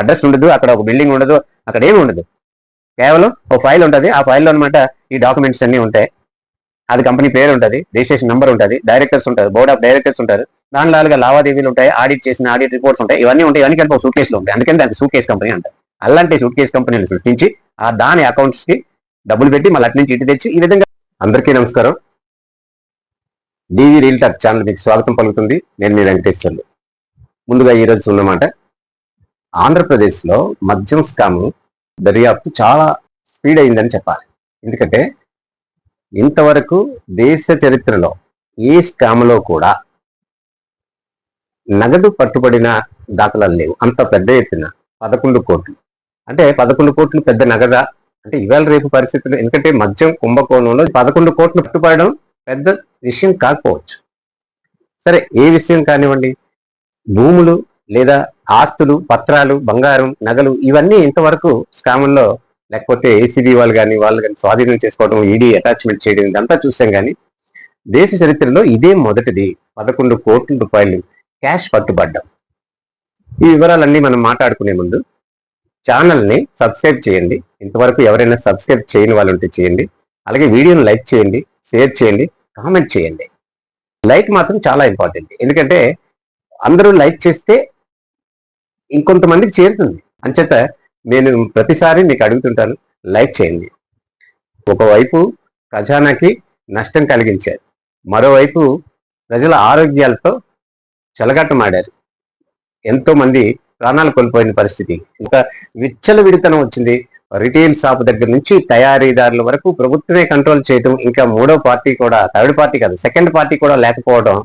Address ఉండదు అక్కడ ఒక బిల్డింగ్ ఉండదు అక్కడ ఏమి ఉండదు. కేవలం ఒక ఫైల్ ఉంటుంది. ఆ ఫైల్లో అనమాట ఈ డాక్యుమెంట్స్ అన్నీ ఉంటాయి. అది కంపెనీ పేరు ఉంటుంది రిజిస్ట్రేషన్ నెంబర్ ఉంటుంది డైరెక్టర్స్ ఉంటారు బోర్డ్ ఆఫ్ డైరెక్టర్స్ ఉంటారు. దానిలో అలాగే లావాదేవీలు ఉంటాయి ఆడిట్ చేసిన ఆడిట్ రిపోర్ట్స్ ఉంటాయి. ఇవన్నీ ఉంటాయి. ఇవన్నీ కలిపి సూట్ కేసులో ఉంటాయి. అందుకని దానికి సూట్ కేసు కంపెనీ అంటారు. అలాంటి సూట్ కేసు కంపెనీలు సృష్టించి ఆ దాని అకౌంట్స్కి డబ్బులు పెట్టి మళ్ళీ అటు నుంచి ఇటు తెచ్చి ఈ విధంగా అందరికీ నమస్కారం. డివి రియల్ టాక్ ఛానల్ మీకు స్వాగతం పలుకుతుంది. నేను మీ వెంకటేశ్వర్లు. ముందుగా ఈ రోజు ఉన్నమాట ఆంధ్రప్రదేశ్లో మద్యం స్కామ్ దర్యాప్తు చాలా స్పీడ్ అయిందని చెప్పాలి. ఎందుకంటే ఇంతవరకు దేశ చరిత్రలో ఏ స్కామ్లో కూడా నగదు పట్టుబడిన దాఖలాలు లేవు. అంత పెద్ద ఎత్తున పదకొండు కోట్లు. అంటే పదకొండు కోట్లు పెద్ద నగదా? అంటే ఇవాళ రేపు పరిస్థితులు ఎందుకంటే మద్యం కుంభకోణంలో పదకొండు కోట్లు పట్టుబడడం పెద్ద విషయం కాకపోవచ్చు. సరే ఏ విషయం కానివ్వండి? భూములు లేదా ఆస్తులు పత్రాలు బంగారం నగలు ఇవన్నీ ఇంతవరకు స్కాముల్లో లేకపోతే ఏసీబీ వాళ్ళు కానీ వాళ్ళు కానీ స్వాధీనం చేసుకోవడం ఈడీ అటాచ్మెంట్ చేయడం ఇదంతా చూసాం కానీ దేశ చరిత్రలో ఇదే మొదటిది. పదకొండు కోట్ల రూపాయలు క్యాష్ పట్టుబడ్డం. ఈ వివరాలన్నీ మనం మాట్లాడుకునే ముందు ఛానల్ని సబ్స్క్రైబ్ చేయండి. ఇంతవరకు ఎవరైనా సబ్స్క్రైబ్ చేయని వాళ్ళు ఉంటే చేయండి. అలాగే వీడియోని లైక్ చేయండి షేర్ చేయండి కామెంట్ చేయండి. లైక్ మాత్రం చాలా ఇంపార్టెంట్. ఎందుకంటే అందరూ లైక్ చేస్తే ఇంకొంతమందికి చేరుతుంది. అంచేత నేను ప్రతిసారి మీకు అడుగుతుంటాను లైక్ చేయండి. ఒకవైపు ఖజానాకి నష్టం కలిగించారు. మరోవైపు ప్రజల ఆరోగ్యాలతో చెలగట్టమాడారు ఎంతో మంది ప్రాణాలు కోల్పోయిన పరిస్థితి. ఇంకా విచ్చల విడితనం వచ్చింది. రిటైల్ షాప్ దగ్గర నుంచి తయారీదారుల వరకు ప్రభుత్వమే కంట్రోల్ చేయటం ఇంకా మూడో పార్టీ కూడా థర్డ్ పార్టీ కాదు సెకండ్ పార్టీ కూడా లేకపోవడం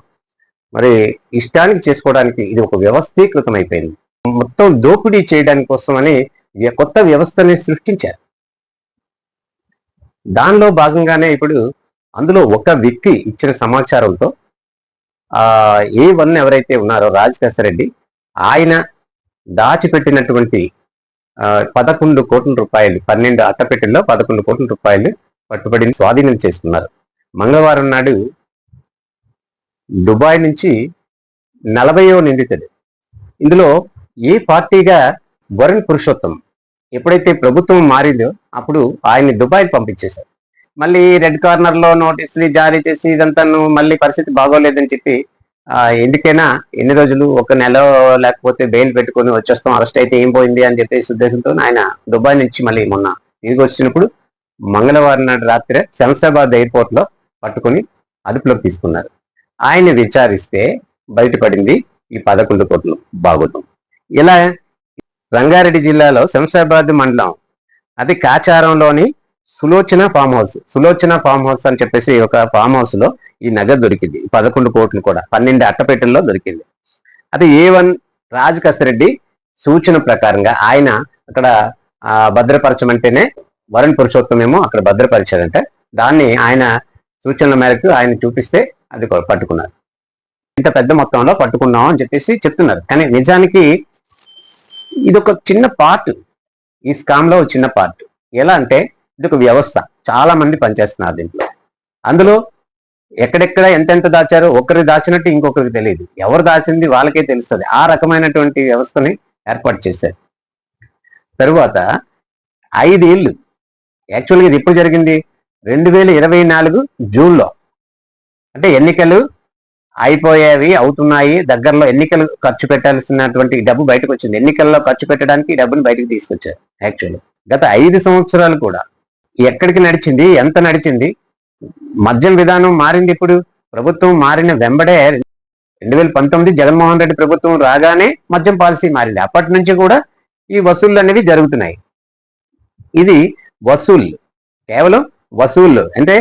మరి ఇష్టానికి చేసుకోవడానికి ఇది ఒక వ్యవస్థీకృతం అయిపోయింది మొత్తం దోపిడీ చేయడానికి కోసమని కొత్త వ్యవస్థని సృష్టించారు. దానిలో భాగంగానే ఇప్పుడు అందులో ఒక వ్యక్తి ఇచ్చిన సమాచారంతో ఆ ఏ వన్ ఎవరైతే ఉన్నారో రాజకేశ్వర రెడ్డి ఆయన దాచిపెట్టినటువంటి పదకొండు కోట్ల రూపాయలు పన్నెండు అట్టపెట్టెల్లో పదకొండు కోట్ల రూపాయలు పట్టుబడి స్వాధీనం చేసుకున్నారు. మంగళవారం నాడు దుబాయ్ నుంచి నలభయో నిందితుడు. ఇందులో ఏ పార్టీగా వరుణ్ పురుషోత్తం ఎప్పుడైతే ప్రభుత్వం మారిందో అప్పుడు ఆయన్ని దుబాయ్ పంపించేశారు. మళ్ళీ రెడ్ కార్నర్లో నోటీసులు జారీ చేసి ఇదంతా మళ్ళీ పరిస్థితి బాగోలేదని చెప్పి ఆ, ఎందుకైనా ఎన్ని రోజులు ఒక నెల లేకపోతే బెయిల్ పెట్టుకొని వచ్చేస్తాం అరెస్ట్ అయితే ఏం పోయింది అని చెప్పేసి ఉద్దేశంతో ఆయన దుబాయ్ నుంచి మళ్ళీ మొన్న తిరిగి వచ్చినప్పుడు మంగళవారం నాడు రాత్రి శంషాబాద్ ఎయిర్పోర్ట్లో పట్టుకొని అదుపులోకి తీసుకున్నారు. ఆయన విచారిస్తే బయటపడింది ఈ పదకొండు కోట్లు బాగోతం. ఇలా రంగారెడ్డి జిల్లాలో శంషాబాద్ మండలం అది కాచారంలోని Sulochana farm house Sulochana farm house అని చెప్పేసి ఒక ఫామ్ హౌస్లో ఈ నగ దొరికింది. పదకొండు కోట్లు కూడా పన్నెండు అట్టపెట్టెల్లో దొరికింది. అది ఏ వన్ రెడ్డి సూచన ప్రకారంగా ఆయన అక్కడ ఆ, భద్రపరచమంటేనే వరుణ్ పురుషోత్తం ఏమో అక్కడ భద్రపరిచారంట. దాన్ని ఆయన సూచనల మేరకు ఆయన చూపిస్తే అది పట్టుకున్నారు. ఇంత పెద్ద మొత్తంలో పట్టుకున్నాం అని చెప్పేసి చెప్తున్నారు. కానీ నిజానికి ఇది ఒక చిన్న పార్ట్ ఈ స్కామ్లో ఒక చిన్న పార్ట్ ఎలా అంటే ఇది ఒక వ్యవస్థ. చాలా మంది పనిచేస్తున్నారు దీంట్లో. అందులో ఎక్కడెక్కడ ఎంతెంత దాచారో ఒకరి దాచినట్టు ఇంకొకరికి తెలియదు. ఎవరు దాచింది వాళ్ళకే తెలుస్తుంది. ఆ రకమైనటువంటి వ్యవస్థని ఏర్పాటు చేశారు. తరువాత ఐదేళ్ళు. యాక్చువల్గా ఇది ఎప్పుడు జరిగింది? రెండు వేల ఇరవై నాలుగు జూన్లో. అంటే ఎన్నికలు అయిపోయేవి అవుతున్నాయి. దగ్గరలో ఎన్నికలు ఖర్చు పెట్టాల్సినటువంటి డబ్బు బయటకు వచ్చింది. ఎన్నికల్లో ఖర్చు పెట్టడానికి డబ్బును బయటకు తీసుకొచ్చారు యాక్చువల్లీ గత ఐదు సంవత్సరాలు కూడా ఎక్కడికి నడిచింది ఎంత నడిచింది? మద్యం విధానం మారింది ఇప్పుడు. ప్రభుత్వం మారిన వెంబడే రెండు వేల పంతొమ్మిది జగన్మోహన్ రెడ్డి ప్రభుత్వం రాగానే మద్యం పాలసీ మారింది. అప్పటి నుంచి కూడా ఈ వసూళ్ళు అనేవి జరుగుతున్నాయి. ఇది వసూళ్ళు కేవలం వసూళ్ళు. అంటే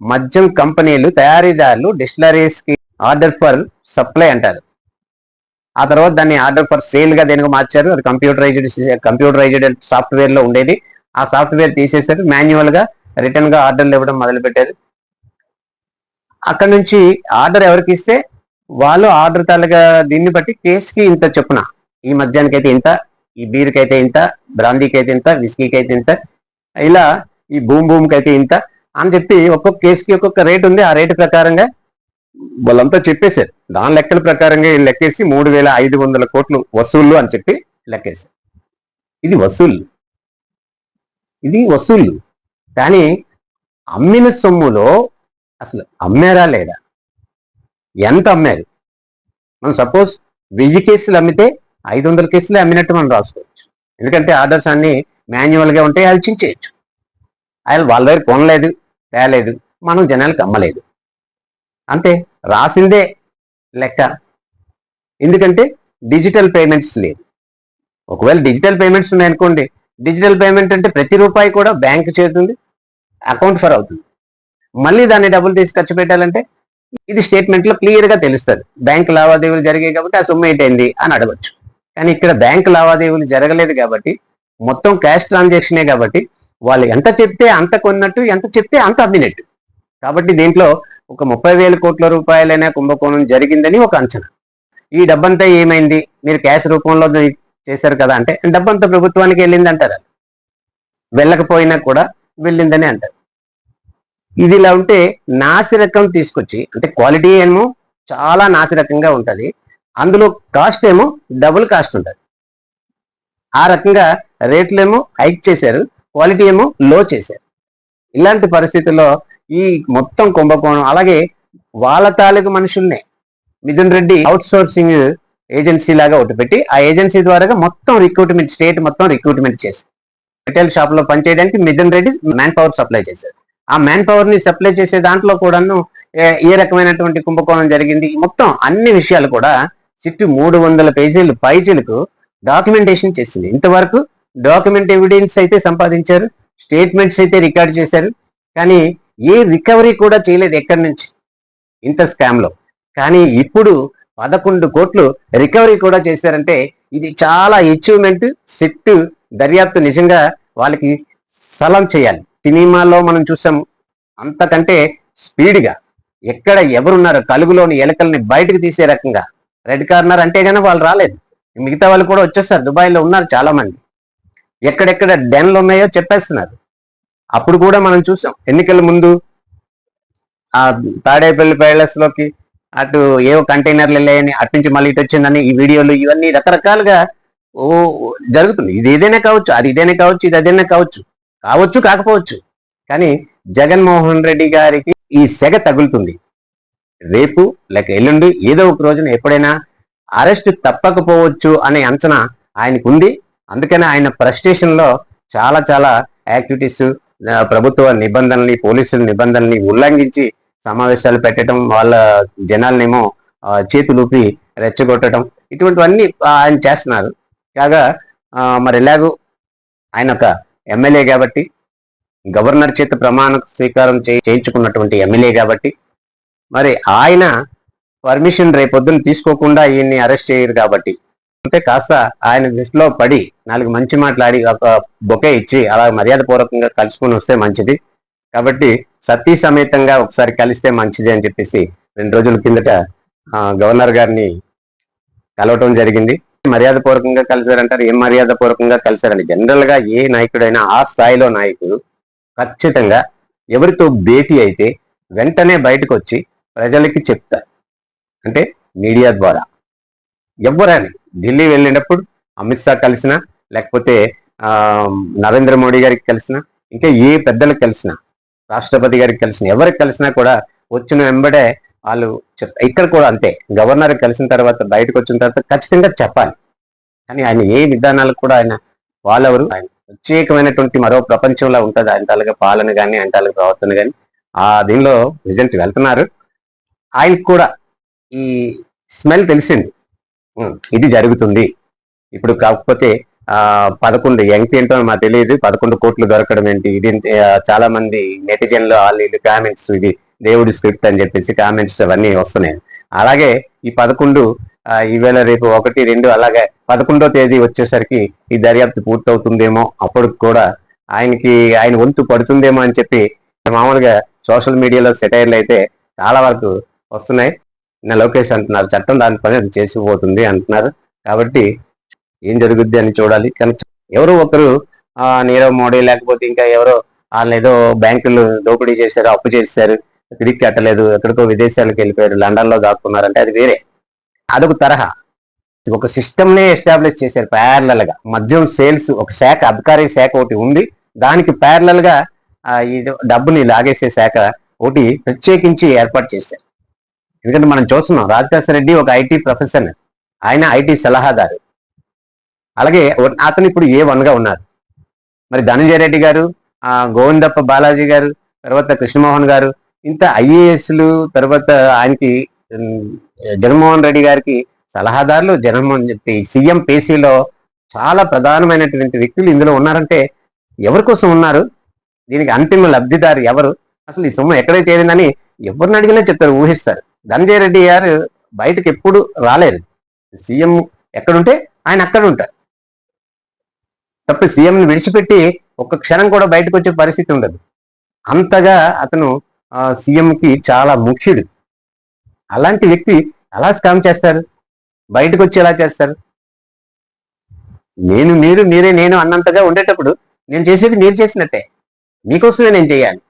మద్యం కంపెనీలు తయారీదారులు డిస్టిలరీస్కి ఆర్డర్ ఫర్ సప్లై అంటారు. ఆ తర్వాత దాన్ని ఆర్డర్ ఫర్ సేల్గా దేనికి మార్చారు. అది కంప్యూటరైజ్డ్ కంప్యూటరైజ్డ్ సాఫ్ట్వేర్లో ఉండేది. ఆ సాఫ్ట్వేర్ తీసేశారు. మాన్యువల్గా రిటర్న్గా ఆర్డర్లు ఇవ్వడం మొదలు పెట్టారు అక్కడ నుంచి ఆర్డర్ ఎవరికి ఇస్తే వాళ్ళు ఆర్డర్ తాలూగా దీన్ని బట్టి కేసుకి ఇంత చెప్పున ఈ మధ్యాహ్నకైతే అయితే ఇంత ఈ బీర్కి అయితే ఇంత బ్రాందీకి అయితే ఇంత విస్కీకి అయితే ఇంత ఇలా ఈ భూమ్ భూమికి అయితే ఇంత అని చెప్పి ఒక్కొక్క కేసుకి ఒక్కొక్క రేట్ ఉంది. ఆ రేటు ప్రకారంగా వాళ్ళంతా చెప్పేశారు. దాని లెక్కల ప్రకారంగా వీళ్ళు లెక్కేసి మూడు వేల ఐదు వందల కోట్లు వసూళ్ళు అని చెప్పి లెక్కేశారు. ఇది వసూళ్ళు ఇది వసూళ్ళు కానీ అమ్మిన సొమ్ములో అసలు అమ్మారా లేదా? ఎంత అమ్మారు? మనం సపోజ్ వెయ్యి కేసులు అమ్మితే ఐదు వందల కేసులు అమ్మినట్టు మనం రాసుకోవచ్చు. ఎందుకంటే ఆర్డర్స్ అన్ని మాన్యువల్గా ఉంటే వాళ్ళు ఆయన వాళ్ళ దగ్గర కొనలేదు తేలేదు మనం జనాలకు అమ్మలేదు. అంటే రాసిందే లెక్క. ఎందుకంటే డిజిటల్ పేమెంట్స్ లేదు. ఒకవేళ డిజిటల్ పేమెంట్స్ ఉన్నాయనుకోండి డిజిటల్ పేమెంట్ అంటే ప్రతి రూపాయి కూడా బ్యాంకు చేరుతుంది అకౌంట్ ఫర్ అవుతుంది. మళ్ళీ దాన్ని డబ్బులు తీసి ఖర్చు పెట్టాలంటే ఇది స్టేట్మెంట్లో క్లియర్గా తెలుస్తుంది. బ్యాంక్ లావాదేవీలు జరిగాయి కాబట్టి ఆ సొమ్ము ఏంటైంది అని అడగచ్చు. కానీ ఇక్కడ బ్యాంక్ లావాదేవీలు జరగలేదు కాబట్టి మొత్తం క్యాష్ ట్రాన్సాక్షనే కాబట్టి వాళ్ళు ఎంత చెప్తే అంత కొన్నట్టు ఎంత చెప్తే అంత అమ్మినట్టు. కాబట్టి దీంట్లో ఒక ముప్పై వేల కోట్ల రూపాయలైన కుంభకోణం జరిగిందని ఒక అంచనా. ఈ డబ్బంతా ఏమైంది? మీరు క్యాష్ రూపంలో చేశారు కదా అంటే డబ్బంతా ప్రభుత్వానికి వెళ్ళింది అంటారు. వెళ్ళకపోయినా కూడా వెళ్ళిందని అంటారు. ఇది ఇలా ఉంటే నాసిరకం తీసుకొచ్చి అంటే క్వాలిటీ ఏమో చాలా నాసిరకంగా ఉంటుంది. అందులో కాస్ట్ ఏమో డబుల్ కాస్ట్ ఉంటుంది. ఆ రకంగా రేట్లు ఏమో హైక్ చేశారు. క్వాలిటీ ఏమో లో చేశారు. ఇలాంటి పరిస్థితుల్లో ఈ మొత్తం కుంభకోణం. అలాగే వాళ్ళ తాలూకు మనుషుల్నే Mithun Reddy outsourcing agency లాగా ఒకటి పెట్టి ఆ ఏజెన్సీ ద్వారా మొత్తం రిక్రూట్మెంట్ స్టేట్ మొత్తం రిక్రూట్మెంట్ చేసి రిటైల్ షాప్లో పనిచేయడానికి Mithun Reddy manpower supply చేశారు. ఆ మ్యాన్ పవర్ని సప్లై చేసే దాంట్లో కూడాను ఏ- ఏ రకమైనటువంటి కుంభకోణం జరిగింది? మొత్తం అన్ని విషయాలు కూడా చిట్టు మూడు వందల పేజీలు పైజీలకు డాక్యుమెంటేషన్ చేసింది. ఇంతవరకు డాక్యుమెంట్ ఎవిడెన్స్ అయితే సంపాదించారు. స్టేట్మెంట్స్ అయితే రికార్డ్ చేశారు. కానీ ఏ రికవరీ కూడా చేయలేదు ఎక్కడి నుంచి? ఇంత స్కామ్లో కానీ ఇప్పుడు పదకొండు కోట్లు రికవరీ కూడా చేశారంటే ఇది చాలా అచీవ్మెంట్ సిట్ దర్యాప్తు నిజంగా వాళ్ళకి సలం చేయాలి. సినిమాలో మనం చూసాం అంతకంటే స్పీడ్గా ఎక్కడ ఎవరున్నారు కలుగులోని ఎలకల్ని బయటకు తీసే రకంగా. రెడ్ కార్నర్ అంటే కానీ వాళ్ళు రాలేదు. మిగతా వాళ్ళు కూడా వచ్చేస్తారు. దుబాయ్లో ఉన్నారు చాలా మంది ఎక్కడెక్కడ డెన్లు ఉన్నాయో చెప్పేస్తున్నారు. అప్పుడు కూడా మనం చూసాం. ఎన్నికల ముందు ఆ తాడేపల్లి ప్యాలెస్లోకి అటు ఏవో కంటైనర్లు వెళ్ళాయని అటు నుంచి మళ్ళీ ఇటు వచ్చిందని ఈ వీడియోలు ఇవన్నీ రకరకాలుగా ఓ జరుగుతుంది ఇది ఏదైనా కావచ్చు అది ఇదైనా కావచ్చు ఇది అదైనా కావచ్చు కావచ్చు కాకపోవచ్చు. కానీ జగన్మోహన్ రెడ్డి గారికి ఈ సెగ తగులుతుంది. రేపు లేక ఎల్లుండి ఏదో ఒక రోజున ఎప్పుడైనా అరెస్ట్ తప్పకపోవచ్చు అనే అంచనా ఆయనకు ఉంది అందుకనే ఆయన ఫ్రస్ట్రేషన్ చాలా చాలా యాక్టివిటీస్ ప్రభుత్వ నిబంధనల్ని పోలీసుల నిబంధనల్ని ఉల్లంఘించి సమావేశాలు పెట్టడం వాళ్ళ జనాలనేమో ఆ, చేతులూపి రెచ్చగొట్టడం ఇటువంటివన్నీ ఆయన చేస్తున్నారు. కాగా ఆ, మరి ఎలాగో ఆయన ఒక ఎమ్మెల్యే కాబట్టి గవర్నర్ చేత ప్రమాణ స్వీకారం చేయించుకున్నటువంటి ఎమ్మెల్యే కాబట్టి మరి ఆయన పర్మిషన్ రేపొద్దున తీసుకోకుండా ఈయన్ని అరెస్ట్ చేయరు కాబట్టి అంటే కాస్త ఆయన దృష్టిలో పడి నాలుగు మంచి మాట్లాడి ఒక బొకే ఇచ్చి అలా మర్యాద పూర్వకంగా కలుసుకుని వస్తే మంచిది. కాబట్టి సతీ సమేతంగా ఒకసారి కలిస్తే మంచిది అని చెప్పేసి రెండు రోజుల కిందట గవర్నర్ గారిని కలవటం జరిగింది. మర్యాద పూర్వకంగా కలిశారంటారు ఏం మర్యాద పూర్వకంగా కలిశారండి జనరల్గా ఏ నాయకుడైనా ఆ స్థాయిలో నాయకుడు ఖచ్చితంగా ఎవరితో భేటీ అయితే వెంటనే బయటకు వచ్చి ప్రజలకి చెప్తారు. అంటే మీడియా ద్వారా. ఎవరైనా ఢిల్లీ వెళ్ళినప్పుడు అమిత్ షా కలిసినా లేకపోతే నరేంద్ర మోడీ గారికి కలిసినా ఇంకా ఏ పెద్దలకు కలిసినా రాష్ట్రపతి గారికి కలిసిన ఎవరికి కలిసినా కూడా వచ్చిన వెంబడే వాళ్ళు ఇక్కడ కూడా అంతే. గవర్నర్ కలిసిన తర్వాత బయటకు వచ్చిన తర్వాత ఖచ్చితంగా చెప్పాలి. కానీ ఆయన ఏ విధానాలకు కూడా ఆయన వాళ్ళెవరు ఆయన ప్రత్యేకమైనటువంటి మరో ప్రపంచంలో ఉంటుంది. ఆయన తాలూకా పాలన కానీ ఆయన తాలూకా ప్రవర్తన కానీ ఆ దీనిలో రిజల్ట్ వెళ్తున్నారు. ఆయనకు కూడా ఈ స్మెల్ తెలిసింది. ఇది జరుగుతుంది. ఇప్పుడు కాకపోతే ఆ పదకొండు ఎంక్ ఏంటో మాకు తెలియదు. పదకొండు కోట్లు దొరకడం ఏంటి? ఇది చాలా మంది నెటిజన్లు వాళ్ళు కామెంట్స్ ఇది దేవుడి స్క్రిప్ట్ అని చెప్పేసి కామెంట్స్ అవన్నీ వస్తున్నాయి. అలాగే ఈ పదకొండు ఈవేళ రేపు ఒకటి రెండు అలాగే పదకొండో తేదీ వచ్చేసరికి ఈ దర్యాప్తు పూర్తవుతుందేమో అప్పుడు కూడా ఆయనకి ఆయన వంతు పడుతుందేమో అని చెప్పి మామూలుగా సోషల్ మీడియాలో సెటైర్లు అయితే చాలా వరకు వస్తున్నాయి. లోకేష్ అంటున్నారు చట్టం దాని పని అది చేసిపోతుంది అంటున్నారు. కాబట్టి ఏం జరుగుద్ది అని చూడాలి. కానీ ఎవరో ఒకరు ఆ నీరవ్ మోడీ లేకపోతే ఇంకా ఎవరో వాళ్ళు ఏదో బ్యాంకులు దోపిడీ చేశారు అప్పు చేశారు తిరిగి కట్టలేదు ఎక్కడికో విదేశాలకు వెళ్ళిపోయారు లండన్లో దాక్కున్నారంటే అది వేరే. అదొక తరహా. ఒక సిస్టమ్నే ఎస్టాబ్లిష్ చేశారు ప్యారలల్గా మద్యం సేల్స్ ఒక శాఖ అబ్కారీ శాఖ ఒకటి ఉంది. దానికి ప్యారలల్గా ఈ డబ్బుని లాగేసే శాఖ ఒకటి ప్రత్యేకించి ఏర్పాటు చేశారు. ఎందుకంటే మనం చూస్తున్నాం రాజకాశ రెడ్డి ఒక ఐటీ ప్రొఫెసర్. ఆయన ఐటీ సలహాదారు. అలాగే అతను ఇప్పుడు ఏ వన్గా ఉన్నారు? మరి ధనంజయ రెడ్డి గారు ఆ గోవిందప్ప బాలాజీ గారు తర్వాత కృష్ణమోహన్ గారు ఇంత ఐఏఎస్లు తర్వాత ఆయనకి జగన్మోహన్ రెడ్డి గారికి సలహాదారులు జగన్మోహన్ సీఎం పేసీలో చాలా ప్రధానమైనటువంటి వ్యక్తులు ఇందులో ఉన్నారంటే ఎవరి కోసం ఉన్నారు? దీనికి అంతిమ లబ్ధిదారు ఎవరు? అసలు ఈ సొమ్ము ఎక్కడైతే చేరిందని ఎవరిని అడిగినా చెప్తారు ఊహిస్తారు. ధనంజయ రెడ్డి గారు బయటకు ఎప్పుడు రాలేరు సీఎం ఎక్కడుంటే ఆయన అక్కడ ఉంటారు. తప్ప సీఎంని విడిచిపెట్టి ఒక్క క్షణం కూడా బయటకు వచ్చే పరిస్థితి ఉండదు. అంతగా అతను సీఎంకి చాలా ముఖ్యుడు. అలాంటి వ్యక్తి ఎలా స్కామ్ చేస్తారు? బయటకు వచ్చి ఎలా చేస్తారు? నేను మీరు మీరే నేను అన్నంతగా ఉండేటప్పుడు నేను చేసేది మీరు చేసినట్టే. మీకోసమే నేను చేయాలి.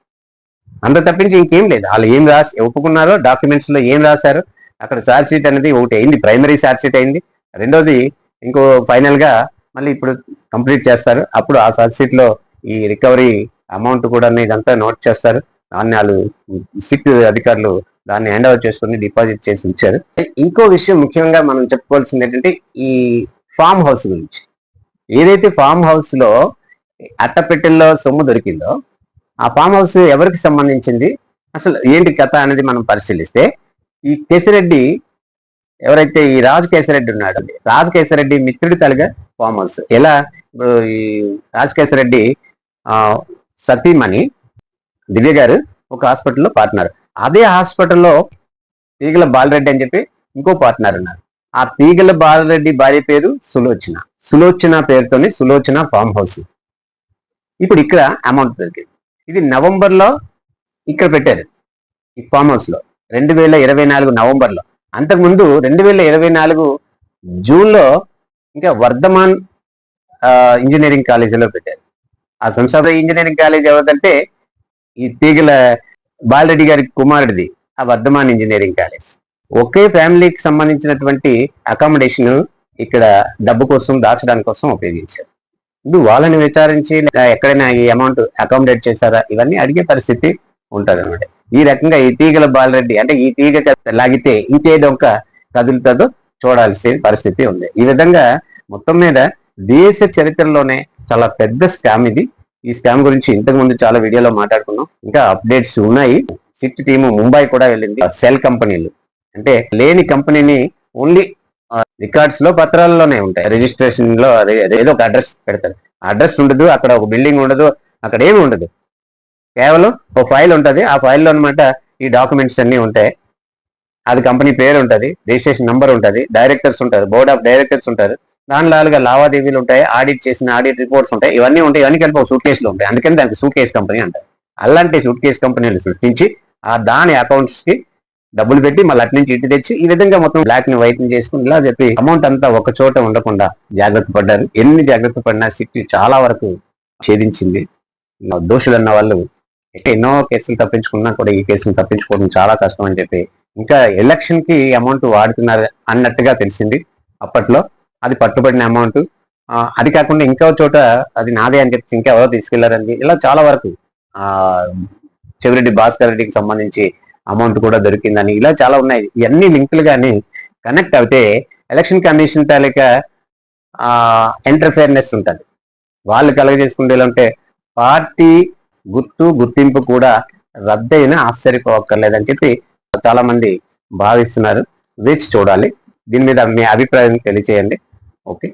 అంత తప్పించి ఇంకేం లేదు. వాళ్ళు ఏం రాసి ఒప్పుకున్నారో డాక్యుమెంట్స్లో ఏం రాశారు అక్కడ ఛార్జ్ షీట్ అనేది ఒకటి అయింది. ప్రైమరీ ఛార్జ్ షీట్ అయింది. రెండోది ఇంకో ఫైనల్గా మళ్ళీ ఇప్పుడు కంప్లీట్ చేస్తారు. అప్పుడు ఆ ఛార్జ్ షీట్లో ఈ రికవరీ అమౌంట్ కూడా ఇదంతా నోట్ చేస్తారు. దాన్ని వాళ్ళు సిట్ అధికారులు దాన్ని హ్యాండ్ ఓవర్ చేసుకుని డిపాజిట్ చేసి ఉంచారు ఇంకో విషయం ముఖ్యంగా మనం చెప్పుకోవాల్సింది ఏంటంటే ఈ ఫామ్ హౌస్ గురించి. ఏదైతే ఫామ్ హౌస్లో అట్టపెట్టెల్లో సొమ్ము దొరికిందో ఆ ఫామ్ హౌస్ ఎవరికి సంబంధించింది? అసలు ఏంటి కథ అనేది మనం పరిశీలిస్తే ఈ కేసిరెడ్డి ఎవరైతే ఈ రాజు కేసిరెడ్డి ఉన్నాడు రాజు కేసిరెడ్డి మిత్రుడి కలిగా ఫామ్ హౌస్. ఎలా? ఇప్పుడు ఈ రాజు కేసిరెడ్డి సతీమణి దివ్య గారు ఒక హాస్పిటల్లో పార్ట్నర్. అదే హాస్పిటల్లో తీగల బాలరెడ్డి అని చెప్పి ఇంకో పార్ట్నర్ ఉన్నారు. ఆ తీగల బాలరెడ్డి భార్య పేరు సులోచన. సులోచన పేరుతోని సులోచన ఫామ్ హౌస్. ఇప్పుడు ఇక్కడ అమౌంట్ దొరికింది. ఇది నవంబర్లో ఇక్కడ పెట్టారు. ఈ ఫామ్ హౌస్లో రెండు వేల ఇరవై నాలుగు నవంబర్లో అంతకుముందు రెండు వేల ఇరవై నాలుగు జూన్లో ఇంకా వర్ధమాన్ ఇంజనీరింగ్ కాలేజీలో పెట్టారు. ఆ సంస్థ ఇంజనీరింగ్ కాలేజ్ ఎవరిదంటే ఈ తీగల బాలరెడ్డి గారి కుమారుడిది ఆ వర్ధమాన్ ఇంజనీరింగ్ కాలేజ్. ఒకే ఫ్యామిలీకి సంబంధించినటువంటి అకామిడేషన్ ఇక్కడ డబ్బు కోసం దాచడానికి కోసం ఉపయోగించారు. ఇప్పుడు వాళ్ళని విచారించి ఎక్కడైనా ఈ అమౌంట్ అకామిడేట్ చేశారా? ఇవన్నీ అడిగే పరిస్థితి ఉంటుంది అనమాట ఈ రకంగా ఈ తీగల బాలరెడ్డి అంటే ఈ తీగ లాగితే ఇంకేదో ఒక కదులుతుందో చూడాల్సిన పరిస్థితి ఉంది. ఈ విధంగా మొత్తం మీద దేశ చరిత్రలోనే చాలా పెద్ద స్కామ్ ఇది. ఈ స్కామ్ గురించి ఇంతకు ముందు చాలా వీడియోలో మాట్లాడుకున్నాం. ఇంకా అప్డేట్స్ ఉన్నాయి. సిట్ టీము ముంబై కూడా వెళ్ళింది. సెల్ కంపెనీలు అంటే లేని కంపెనీని ఓన్లీ రికార్డ్స్లో పత్రాల్లోనే ఉంటాయి. రిజిస్ట్రేషన్లో అదే- ఏదో ఒక అడ్రస్ పెడతారు. అడ్రస్ ఉండదు అక్కడ ఒక బిల్డింగ్ ఉండదు అక్కడ ఏమి ఉండదు. కేవలం ఒక ఫైల్ ఉంటుంది. ఆ ఫైల్లో అనమాట ఈ డాక్యుమెంట్స్ అన్నీ ఉంటాయి. అది కంపెనీ పేరు ఉంటుంది రిజిస్ట్రేషన్ నెంబర్ ఉంటుంది డైరెక్టర్స్ ఉంటారు బోర్డ్ ఆఫ్ డైరెక్టర్స్ ఉంటారు. దానిలాగా లావాదేవీలు ఉంటాయి ఆడిట్ చేసిన ఆడిట్ రిపోర్ట్స్ ఉంటాయి. ఇవన్నీ ఉంటాయి. ఇవన్నీ కలిపి ఒక సూట్ కేసులు ఉంటాయి. అందుకని దానికి సూట్ కేసు కంపెనీ అంటారు. అలాంటి సూట్ కేసు కంపెనీలు సృష్టించి ఆ దాని అకౌంట్స్కి డబ్బులు పెట్టి మళ్ళీ అటు నుంచి ఇటు తెచ్చి ఈ విధంగా మొత్తం బ్లాక్ని వైట్ని చేసుకుని ఇలా చెప్పి అమౌంట్ అంతా ఒక చోట ఉండకుండా జాగ్రత్త పడ్డారు. ఎన్ని జాగ్రత్త పడినా సిట్టి చాలా వరకు ఛేదించింది. దోషులు అన్న వాళ్ళు ఎన్నో కేసులు తప్పించుకున్నా కూడా ఈ కేసులు తప్పించుకోవడం చాలా కష్టం అని చెప్పి ఇంకా ఎలక్షన్కి అమౌంట్ వాడుతున్నారు అన్నట్టుగా తెలిసింది. అప్పట్లో అది పట్టుబడిన అమౌంట్ అది కాకుండా ఇంకో చోట అది నాదే అని చెప్పి ఇంకా ఎవరో తీసుకెళ్ళారని ఇలా చాలా వరకు ఆ చెవిరెడ్డి భాస్కర్ రెడ్డికి సంబంధించి అమౌంట్ కూడా దొరికిందని ఇలా చాలా ఉన్నాయి. ఇవన్నీ లింకులు కానీ కనెక్ట్ అవుతే ఎలక్షన్ కమిషన్ తాలూకా ఎంటర్ఫేర్నెస్ ఉంటుంది. వాళ్ళు కలగజేసుకుంటే ఎలా ఉంటే పార్టీ గుర్తు గుర్తింపు కూడా రద్దయినా ఆశ్చర్యపోక్కర్లేదని చెప్పి చాలా మంది భావిస్తున్నారు. వేచి చూడాలి. దీని మీద మీ అభిప్రాయం తెలియచేయండి. ఓకే.